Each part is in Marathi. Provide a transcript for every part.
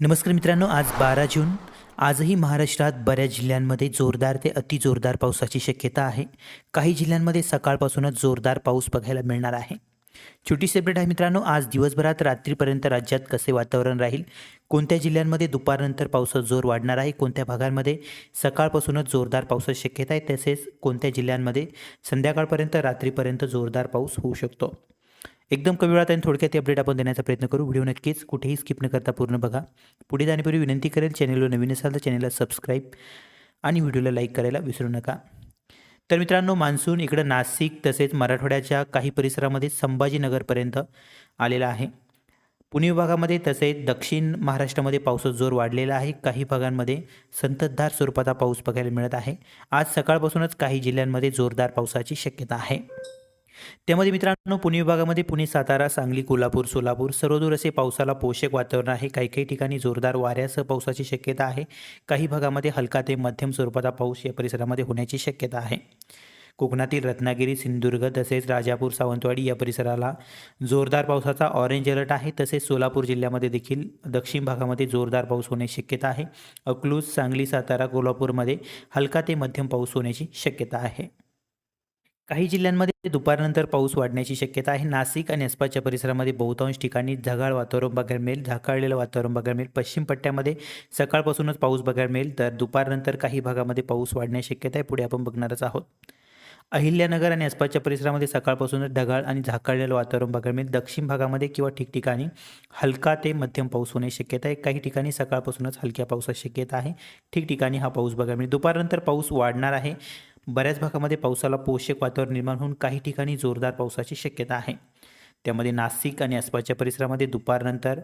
नमस्कार मित्रांनो आज बारा जून. आजही महाराष्ट्रात बऱ्याच जिल्ह्यांमध्ये जोरदार ते अतिजोरदार पावसाची शक्यता आहे. काही जिल्ह्यांमध्ये सकाळपासूनच जोरदार पाऊस बघायला मिळणार आहे. छोटी सेपरेट आहे मित्रांनो आज दिवसभरात रात्रीपर्यंत राज्यात कसे वातावरण राहील? कोणत्या जिल्ह्यांमध्ये दुपारनंतर पावसाचा जोर वाढणार आहे? कोणत्या भागांमध्ये सकाळपासूनच जोरदार पावसाची शक्यता आहे? तसेच कोणत्या जिल्ह्यांमध्ये संध्याकाळपर्यंत रात्रीपर्यंत जोरदार पाऊस होऊ शकतो? एकदम कमी वेळात आणि थोडक्यात अपडेट आपण देण्याचा प्रयत्न करू. व्हिडिओ नक्कीच कुठेही स्किप न करता पूर्ण बघा. पुढे जाण्यापूर्वी विनंती करेल चॅनलवर नवीन असाल तर चॅनलला सबस्क्राईब आणि व्हिडिओला लाईक करायला विसरू नका. तर मित्रांनो मान्सून इकडं नाशिक तसेच मराठवाड्याच्या काही परिसरामध्ये संभाजीनगरपर्यंत आलेला आहे. पुणे विभागामध्ये तसेच दक्षिण महाराष्ट्रामध्ये पावसाचा जोर वाढलेला आहे. काही भागांमध्ये संततधार स्वरूपाचा पाऊस बघायला मिळत आहे. आज सकाळपासूनच काही जिल्ह्यांमध्ये जोरदार पावसाची शक्यता आहे. त्यामध्ये मित्रांनो पुणे विभागामध्ये पुणे सातारा सांगली कोल्हापूर सोलापूर सर्वदूर असे पावसाला पोषक वातावरण आहे. काही काही ठिकाणी जोरदार वाऱ्यासह पावसाची शक्यता आहे. काही भागामध्ये हलका ते मध्यम स्वरूपाचा पाऊस या परिसरामध्ये होण्याची शक्यता आहे. कोकणातील रत्नागिरी सिंधुदुर्ग तसेच राजापूर सावंतवाडी या परिसराला जोरदार पावसाचा ऑरेंज अलर्ट आहे. तसेच सोलापूर जिल्ह्यामध्ये देखील दक्षिण भागामध्ये जोरदार पाऊस होण्याची शक्यता आहे. अकलूज सांगली सातारा कोल्हापूरमध्ये हलका ते मध्यम पाऊस होण्याची शक्यता आहे. काही जिल्ह्यांमध्ये दुपारनंतर पाऊस वाढण्याची शक्यता आहे. नाशिक आणि आसपासच्या परिसरामध्ये बहुतांश ठिकाणी ढगाळ वातावरण बघायला मिळेल. झाकाळलेलं वातावरण बघायला मिळेल. पश्चिम पट्ट्यामध्ये सकाळपासूनच पाऊस बघायला मिळेल. तर दुपारनंतर काही भागामध्ये पाऊस वाढण्याची शक्यता आहे. पुढे आपण बघणारच आहोत. अहिल्यानगर आणि आसपासच्या परिसरामध्ये सकाळपासूनच ढगाळ आणि झाकाळलेलं वातावरण बघायला मिळेल. दक्षिण भागामध्ये किंवा ठिकठिकाणी हलका ते मध्यम पाऊस होण्याची शक्यता आहे. काही ठिकाणी सकाळपासूनच हलक्या पावसाची शक्यता आहे. ठिकठिकाणी हा पाऊस बघायला मिळेल. दुपारनंतर पाऊस वाढणार आहे. बऱ्याच भागामध्ये पावसाला पोषक वातावरण निर्माण होऊन काही ठिकाणी जोरदार पावसाची शक्यता आहे. त्यामध्ये नाशिक आणि आसपासच्या परिसरामध्ये दुपारनंतर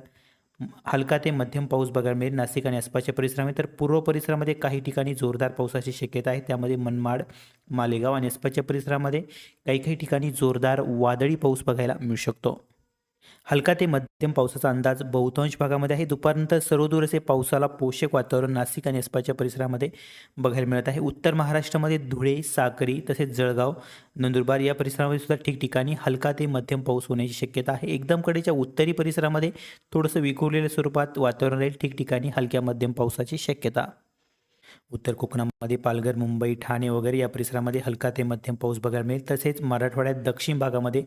हलका ते मध्यम पाऊस बघायला मिळेल. नाशिक आणि आसपासच्या परिसरामध्ये तर पूर्व परिसरामध्ये काही ठिकाणी जोरदार पावसाची शक्यता आहे. त्यामध्ये मनमाड मालेगाव आणि आसपासच्या परिसरामध्ये काही काही ठिकाणी जोरदार वादळी पाऊस बघायला मिळू शकतो. हलका ते मध्यम पावसाचा अंदाज. बहुतांश भागामध्ये आहे. दुपारनंतर सर्वदूर असे पावसाला पोषक वातावरण नाशिक आणि आसपासच्या परिसरामध्ये बघायला मिळत आहे. उत्तर महाराष्ट्रामध्ये धुळे साक्री तसेच जळगाव नंदुरबार या परिसरामध्ये सुद्धा ठिकठिकाणी हलका ते मध्यम पाऊस होण्याची शक्यता आहे. एकदम कडेच्या उत्तरी परिसरामध्ये थोडंसं विखुरलेल्या स्वरूपात वातावरण राहील. ठिकठिकाणी हलक्या मध्यम पावसाची शक्यता. उत्तर कोकणामध्ये पालघर मुंबई ठाणे वगैरे या परिसरामध्ये हलका ते मध्यम पाऊस बघायला मिळेल. तसेच मराठवाड्यात दक्षिण भागामध्ये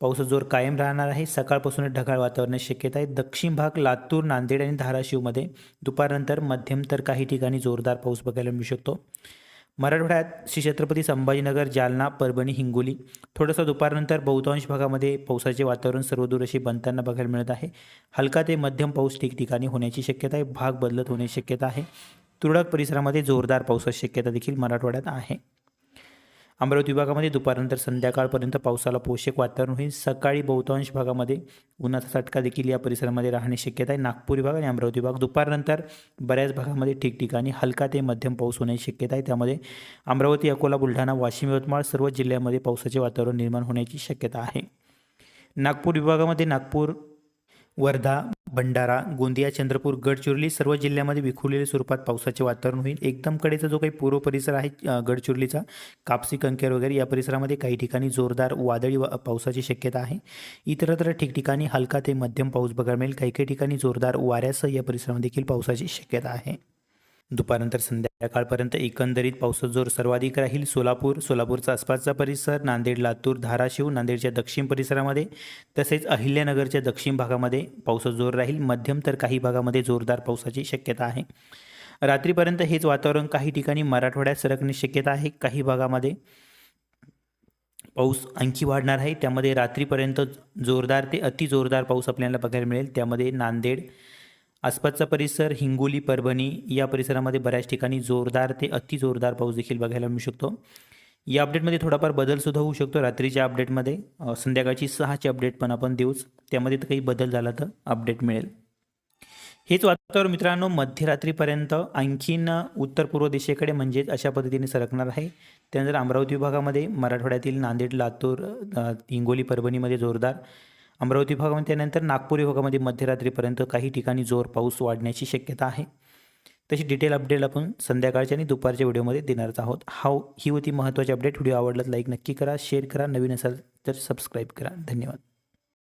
पावसाचा जोर कायम राहणार आहे. सकाळपासूनच ढगाळ वातावरणाची शक्यता आहे. दक्षिण भाग लातूर नांदेड आणि धाराशिवमध्ये दुपारनंतर मध्यम तर काही ठिकाणी जोरदार पाऊस बघायला मिळू शकतो. मराठवाड्यात श्री छत्रपती संभाजीनगर जालना परभणी हिंगोली थोडंसं दुपारनंतर बहुतांश भागामध्ये पावसाचे वातावरण सर्वदूर अशी बनताना बघायला मिळत आहे. हलका ते मध्यम पाऊस ठिकठिकाणी होण्याची शक्यता आहे. भाग बदलत होण्याची शक्यता आहे. तुरळक परिसरामध्ये जोरदार पावसाची शक्यता देखील मराठवाड्यात आहे. अमरावती विभागामध्ये दुपारनंतर संध्याकाळपर्यंत पावसाला पोषक वातावरण होईल. सकाळी बहुतांश भागामध्ये उन्हाचा चटका देखील या परिसरामध्ये राहण्याची शक्यता आहे. नागपूर विभाग आणि अमरावती विभाग दुपारनंतर बऱ्याच भागामध्ये ठिकठिकाणी हलका ते मध्यम पाऊस होण्याची शक्यता आहे. त्यामध्ये अमरावती अकोला बुलढाणा वाशिम यवतमाळ सर्व जिल्ह्यामध्ये पावसाचे वातावरण निर्माण होण्याची शक्यता आहे. नागपूर विभागामध्ये नागपूर वर्धा भंडारा गोंदिया चंद्रपूर गडचिरोली सर्व जिल्ह्यामध्ये विखुरलेल्या स्वरूपात पावसाचे वातावरण होईल. एकदम कडेचा जो काही पूर्व परिसर आहे गडचिरोलीचा कापसी कंकेर वगैरे या परिसरामध्ये काही ठिकाणी जोरदार वादळी पावसाची शक्यता आहे. इतरत्र ठिकठिकाणी हलका ते मध्यम पाऊस बघायला मिळेल. काही काही ठिकाणी जोरदार वाऱ्यासह या परिसरामध्ये देखील पावसाची शक्यता आहे. दुपारनंतर संध्याकाळपर्यंत एकंदरीत पावसाचा जोर सर्वाधिक राहील. सोलापूर सोलापूरचा आसपासचा परिसर नांदेड लातूर धाराशिव नांदेडच्या दक्षिण परिसरामध्ये तसेच अहिल्यानगरच्या दक्षिण भागामध्ये पावसाचा जोर राहील. मध्यम तर काही भागामध्ये जोरदार पावसाची शक्यता आहे. रात्रीपर्यंत हेच वातावरण काही ठिकाणी मराठवाड्यात सरकण्याची शक्यता आहे. काही भागामध्ये पाऊस आणखी वाढणार आहे. त्यामध्ये रात्रीपर्यंत जोरदार ते अति जोरदार पाऊस आपल्याला बघायला मिळेल. त्यामध्ये नांदेड आसपासचा परिसर हिंगोली परभणी या परिसरामध्ये बऱ्याच ठिकाणी जोरदार ते अति जोरदार पाऊस देखील बघायला मिळू शकतो. या अपडेटमध्ये थोडाफार बदलसुद्धा होऊ शकतो रात्रीच्या अपडेटमध्ये संध्याकाळची सहाची अपडेट पण आपण देऊच. त्यामध्ये तर काही बदल झाला तर अपडेट मिळेल. हेच वातावरण मित्रांनो मध्यरात्रीपर्यंत आणखीन उत्तर पूर्व दिशेकडे म्हणजेच अशा पद्धतीने सरकणार आहे. त्यानंतर अमरावती विभागामध्ये मराठवाड्यातील नांदेड लातूर हिंगोली परभणीमध्ये जोरदार अमरावती भागामध्ये त्यानंतर नागपूर विभागामध्ये मध्यरात्रीपर्यंत काही ठिकाणी जोर पाऊस वाढण्याची शक्यता आहे. तशी डिटेल अपडेट आपण संध्याकाळच्या आणि दुपारच्या व्हिडिओमध्ये देणारच आहोत. हा ही होती महत्त्वाची अपडेट व्हिडिओ आवडला लाईक नक्की करा शेअर करा. नवीन असाल तर सबस्क्राईब करा. धन्यवाद.